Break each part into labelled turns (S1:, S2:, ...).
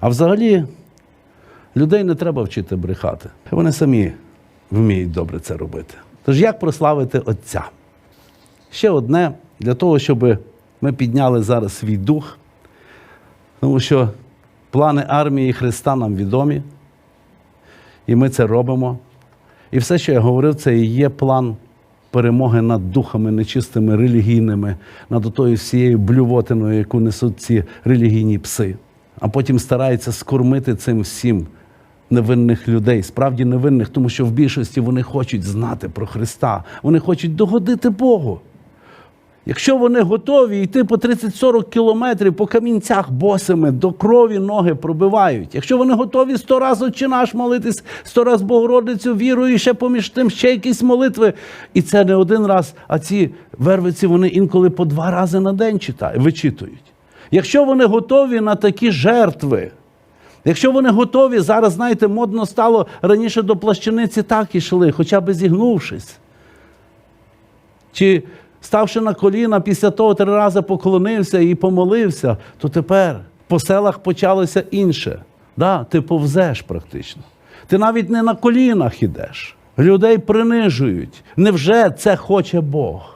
S1: А взагалі, людей не треба вчити брехати. Вони самі вміють добре це робити. Тож як прославити Отця? Ще одне для того, щоб ми підняли зараз свій дух, тому що плани армії Христа нам відомі, і ми це робимо. І все, що я говорив, це і є план перемоги над духами нечистими, релігійними, над тою всією блювотиною, яку несуть ці релігійні пси. А потім стараються скормити цим всім невинних людей, справді невинних, тому що в більшості вони хочуть знати про Христа, вони хочуть догодити Богу. Якщо вони готові йти по 30-40 кілометрів по камінцях босими, до крові ноги пробивають. Якщо вони готові сто разів «Отче наш молитись, сто раз Богородицю вірою, і ще поміж тим ще якісь молитви. І це не один раз, а ці вервиці вони інколи по два рази на день читають, вичитують. Якщо вони готові на такі жертви, якщо вони готові, зараз, знаєте, модно стало раніше до плащаниці так ішли, хоча б зігнувшись. Чи ставши на коліна, після того три рази поклонився і помолився, то тепер по селах почалося інше. Да, ти повзеш практично. Ти навіть не на колінах ідеш. Людей принижують. Невже це хоче Бог?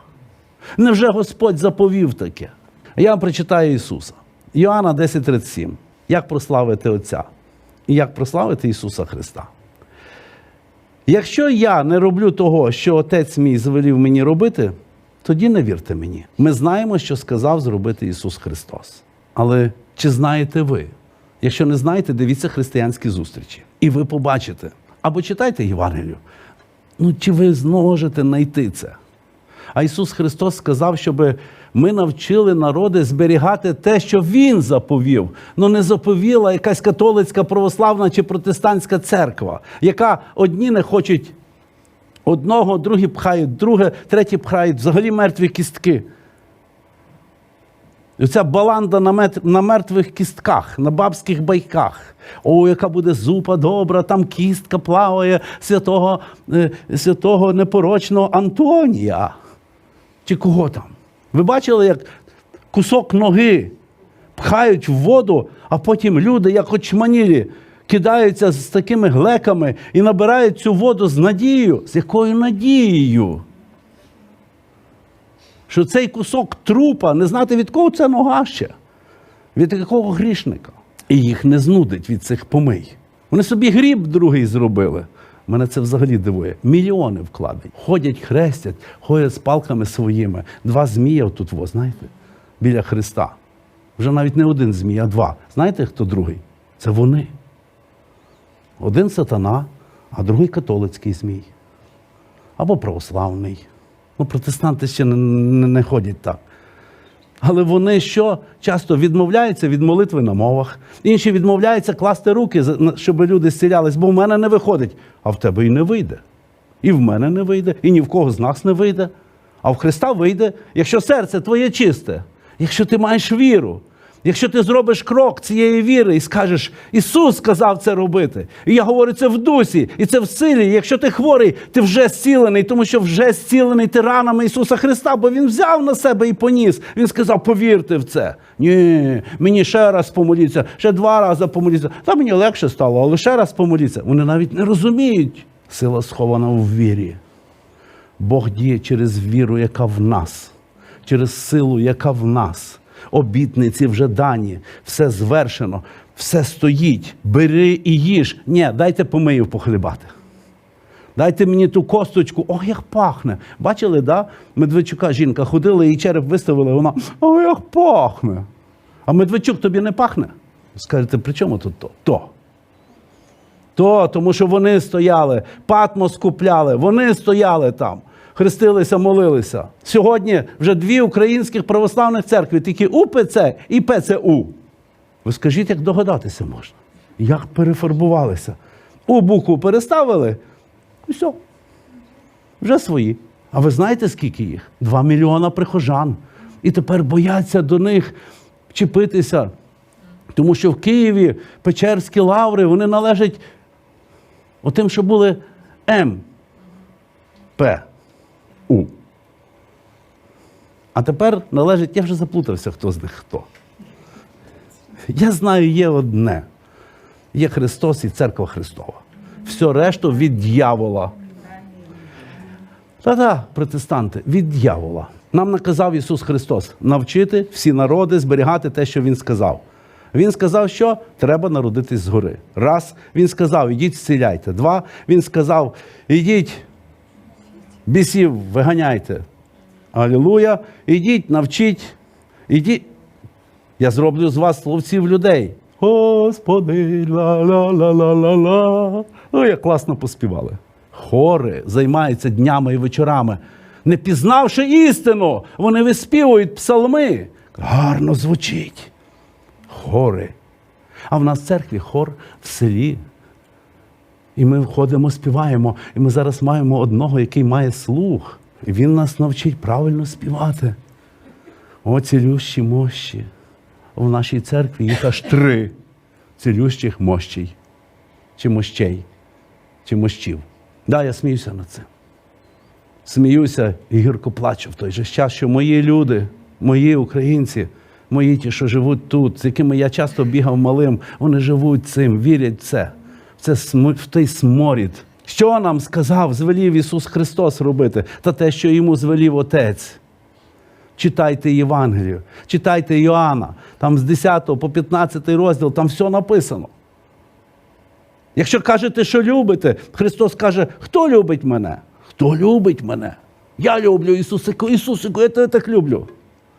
S1: Невже Господь заповів таке? Я вам прочитаю Ісуса. Йоанна 10:37. Як прославити Отця? І як прославити Ісуса Христа? Якщо я не роблю того, що Отець мій звелів мені робити, тоді не вірте мені. Ми знаємо, що сказав зробити Ісус Христос. Але чи знаєте ви? Якщо не знаєте, дивіться християнські зустрічі. І ви побачите. Або читайте Євангелію. Ну, чи ви зможете знайти це? А Ісус Христос сказав, щоб ми навчили народи зберігати те, що Він заповів. Ну не заповіла якась католицька, православна чи протестантська церква, яка одні не хочуть одного, другі пхають друге, треті пхають взагалі мертві кістки. І Оця баланда на, мет- на мертвих кістках, на бабських байках. О, яка буде зупа добра, там кістка плаває святого, е, святого непорочного Антонія. Чи кого там? Ви бачили, як кусок ноги пхають в воду, а потім люди, як очманілі, кидаються з такими глеками і набирають цю воду з надією. З якою надією? Що цей кусок трупа, не знати від кого це нога ще, від якого грішника. І їх не знудить від цих помий. Вони собі гріб другий зробили. Мене це взагалі дивує. Мільйони вкладень. Ходять, хрестять, ходять з палками своїми. Два змія тут, во, знаєте, біля Христа. Вже навіть не один змій, а два. Знаєте, хто другий? Це вони. Один сатана, а другий католицький змій. Або православний. Ну, протестанти ще не, не, не ходять так. Але вони що часто відмовляються від молитви на мовах, інші відмовляються класти руки, щоб люди зцілялись, бо в мене не виходить, а в тебе і не вийде. І в мене не вийде, і ні в кого з нас не вийде. А в Христа вийде, якщо серце твоє чисте, якщо ти маєш віру, якщо ти зробиш крок цієї віри і скажеш, Ісус сказав це робити. І я говорю це в дусі, і це в силі. І Якщо ти хворий, ти вже зцілений, тому що вже зцілений ти ранами Ісуса Христа, бо Він взяв на себе і поніс. Він сказав, повірте в це. Ні, мені ще раз помоліться, ще два рази помоліться. Та мені легше стало, але ще раз помоліться. Вони навіть не розуміють. Сила схована в вірі. Бог діє через віру, яка в нас, через силу, яка в нас. Обітниці вже дані, все звершено, все стоїть. Бери і їж. Ні, дайте помию похлібати. Дайте мені ту косточку, ох, як пахне. Бачили, да? Медведчука жінка ходила, її череп виставили, вона, ох, як пахне. А Медведчук тобі не пахне? Скажете, при чому тут то? То. То, тому що вони стояли, патмос купляли, вони стояли там, хрестилися, молилися. Сьогодні вже дві українських православних церкви, тільки УПЦ і ПЦУ. Ви скажіть, як догадатися можна? Як перефарбувалися? У букву переставили, і все. Вже свої. А ви знаєте, скільки їх? Два мільйона прихожан. І тепер бояться до них чіпитися. Тому що в Києві Печерські лаври вони належать отим, що були М. У. А тепер належить, я вже заплутався, хто з них хто. Я знаю, є одне, Є Христос і церква Христова. Все решту від дьявола. Та-та, протестанти, від дьявола. Нам наказав Ісус Христос навчити всі народи зберігати те, що Він сказав. Він сказав, що треба народитись згори. Раз, він сказав, ідіть зціляйте. Два, він сказав, ідіть, бісів, виганяйте. Алілуя, ідіть, навчіть, ідіть. Я зроблю з вас словців людей. Господи, ла-ла-ла-ла-ла-ла. Ну, як класно поспівали. Хори займаються днями і вечорами. Не пізнавши істину, вони виспівують псалми. Гарно звучить. Хори. А в нас в церкві хор в селі. І ми входимо, співаємо. І ми зараз маємо одного, який має слух. І він нас навчить правильно співати. О, цілющі мощі. В нашій церкві їх аж три цілющих мощей. Чи мощей, чи мощів. Да, я сміюся над цим. Сміюся і гірко плачу в той же час, що мої люди, мої українці, мої ті, що живуть тут, з якими я часто бігав малим, вони живуть цим, вірять в це, це, в той сморід. Що нам сказав, звелів Ісус Христос робити, та те, що йому звелів Отець. Читайте Євангелію, читайте Йоанна, там з 10 по 15 розділ, там все написано. Якщо кажете, що любите, Христос каже, хто любить мене? Хто любить мене? Я люблю Ісусику, Ісусику, я тебе так люблю.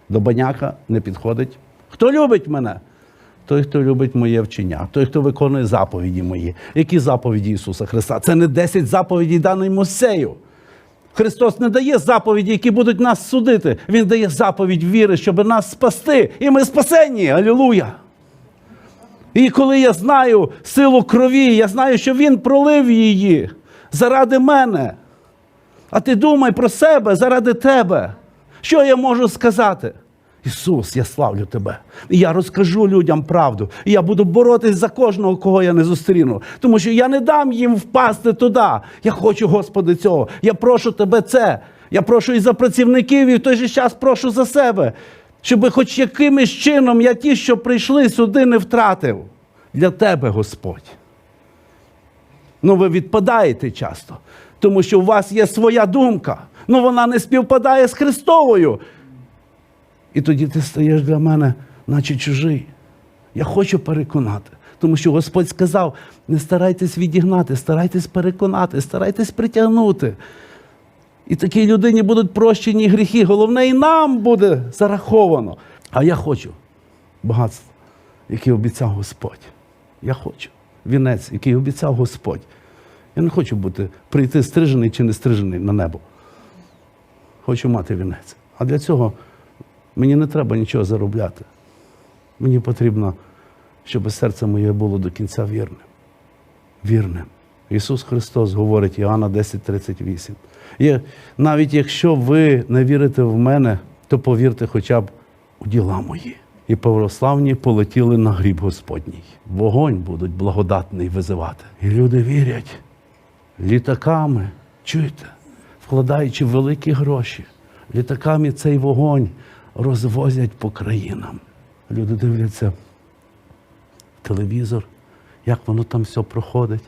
S1: До баняка не підходить. Хто любить мене? Той, хто любить моє вчення, той, хто виконує заповіді мої. Які заповіді Ісуса Христа? Це не 10 заповідей даний Мосею. Христос не дає заповіді, які будуть нас судити. Він дає заповідь віри, щоб нас спасти. І ми спасені. Алілуя! І коли я знаю силу крові, я знаю, що Він пролив її заради мене. А ти думай про себе заради тебе. Що я можу сказати? Ісус, я славлю тебе. І я розкажу людям правду. І я буду боротись за кожного, кого я не зустріну. Тому що я не дам їм впасти туди. Я хочу, Господи, цього. Я прошу тебе це. Я прошу і за працівників, і в той же час прошу за себе. Щоб хоч якимось чином я ті, що прийшли сюди, не втратив. Для тебе, Господь. Ну, ви відпадаєте часто, тому що у вас є своя думка. Ну вона не співпадає з Христовою. І тоді ти стаєш для мене, наче чужий. Я хочу переконати. Тому що Господь сказав: не старайтесь відігнати, старайтесь переконати, старайтесь притягнути. І такій людині будуть прощені гріхи. Головне, і нам буде зараховано. А я хочу багатство, яке обіцяв Господь. Я хочу вінець, який обіцяв Господь. Я не хочу бути, прийти стрижений чи не стрижений на небо. Хочу мати вінець. А для цього мені не треба нічого заробляти. Мені потрібно, щоб серце моє було до кінця вірним. Вірним. Ісус Христос говорить Іоанна 10:38. І навіть якщо ви не вірите в мене, то повірте хоча б у діла мої. І православні полетіли на гріб Господній. Вогонь будуть благодатний визивати. І люди вірять літаками, чуєте, вкладаючи великі гроші, літаками цей вогонь розвозять по країнам. Люди дивляться телевізор, як воно там все проходить.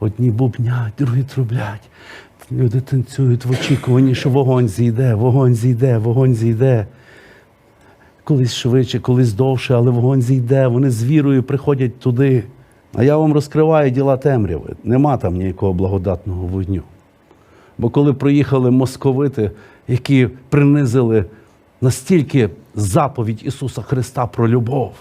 S1: Одні бубнять, другі трублять. Люди танцюють в очікуванні, що вогонь зійде, вогонь зійде, вогонь зійде. Колись швидше, колись довше, але вогонь зійде. Вони з вірою приходять туди. А я вам розкриваю діла темряви. Нема там ніякого благодатного вогню. Бо коли проїхали московити, які принизили настільки заповідь Ісуса Христа про любов.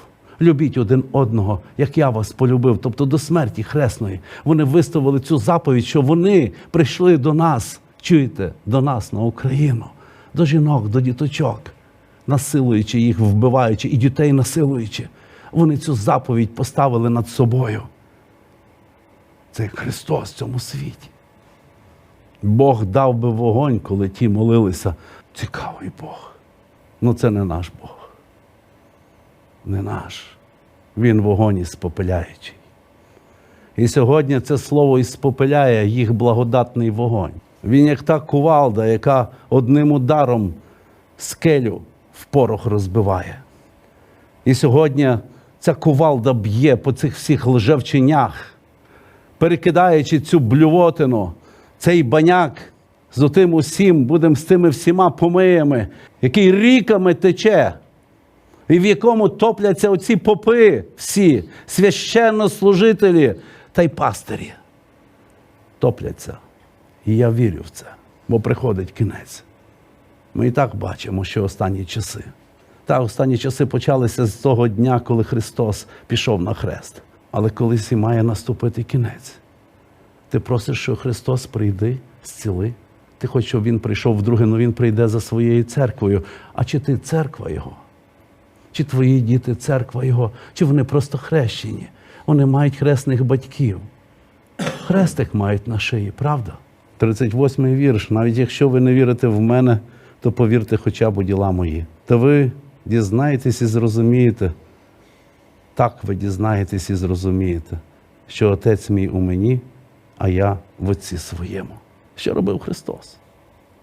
S1: Любіть один одного, як я вас полюбив, тобто до смерті хресної. Вони виставили цю заповідь, що вони прийшли до нас, чуєте, до нас на Україну, до жінок, до діточок, насилуючи їх, вбиваючи і дітей насилуючи. Вони цю заповідь поставили над собою. Це Христос в цьому світі. Бог дав би вогонь, коли ті молилися. Цікавий Бог. Ну це не наш Бог. Не наш. Він вогонь іспопеляючий. І сьогодні це слово іспопеляє їх благодатний вогонь. Він як та кувалда, яка одним ударом скелю в порох розбиває. І сьогодні ця кувалда б'є по цих всіх лжевченях, перекидаючи цю блювотину, цей баняк з отим усім, будемо з тими всіма помиями, який ріками тече, і в якому топляться оці попи всі, священнослужителі та й пастирі. Топляться. І я вірю в це, бо приходить кінець. Ми і так бачимо, що останні часи. Та останні часи почалися з того дня, коли Христос пішов на хрест. Але колись і має наступити кінець. Ти просиш, що Христос прийди, зціли. Ти хочеш, щоб Він прийшов вдруге, але Він прийде за своєю церквою. А чи ти церква Його? Чи твої діти церква Його? Чи вони просто хрещені? Вони мають хресних батьків. Хрестик мають на шиї, правда? 38-й вірш. Навіть якщо ви не вірите в мене, то повірте хоча б у діла мої. Та ви дізнаєтесь і зрозумієте. Так ви дізнаєтесь і зрозумієте, що Отець мій у мені, а я в Отці своєму. Що робив Христос?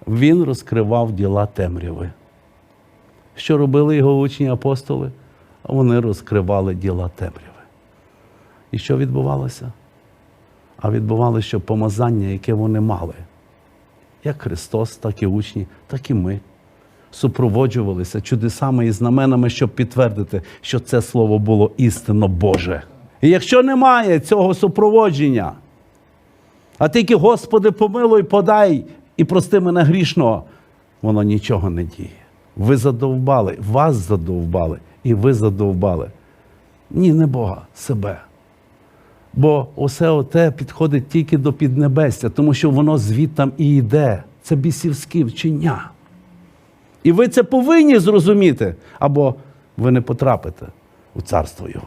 S1: Він розкривав діла темряви. Що робили його учні апостоли? Вони розкривали діла темряви. І що відбувалося? А відбувалося, що помазання, яке вони мали, як Христос, так і учні, так і ми, супроводжувалися чудесами і знаменами, щоб підтвердити, що це слово було істинно Боже. І якщо немає цього супроводження, а тільки, Господи, помилуй, подай і прости мене грішного, воно нічого не діє. Ви задовбали, вас задовбали, і ви задовбали. Ні, не Бога, себе. Бо усе оте підходить тільки до піднебестя, тому що воно звідтам і йде. Це бісівські вчення. І ви це повинні зрозуміти, або ви не потрапите у царство Його.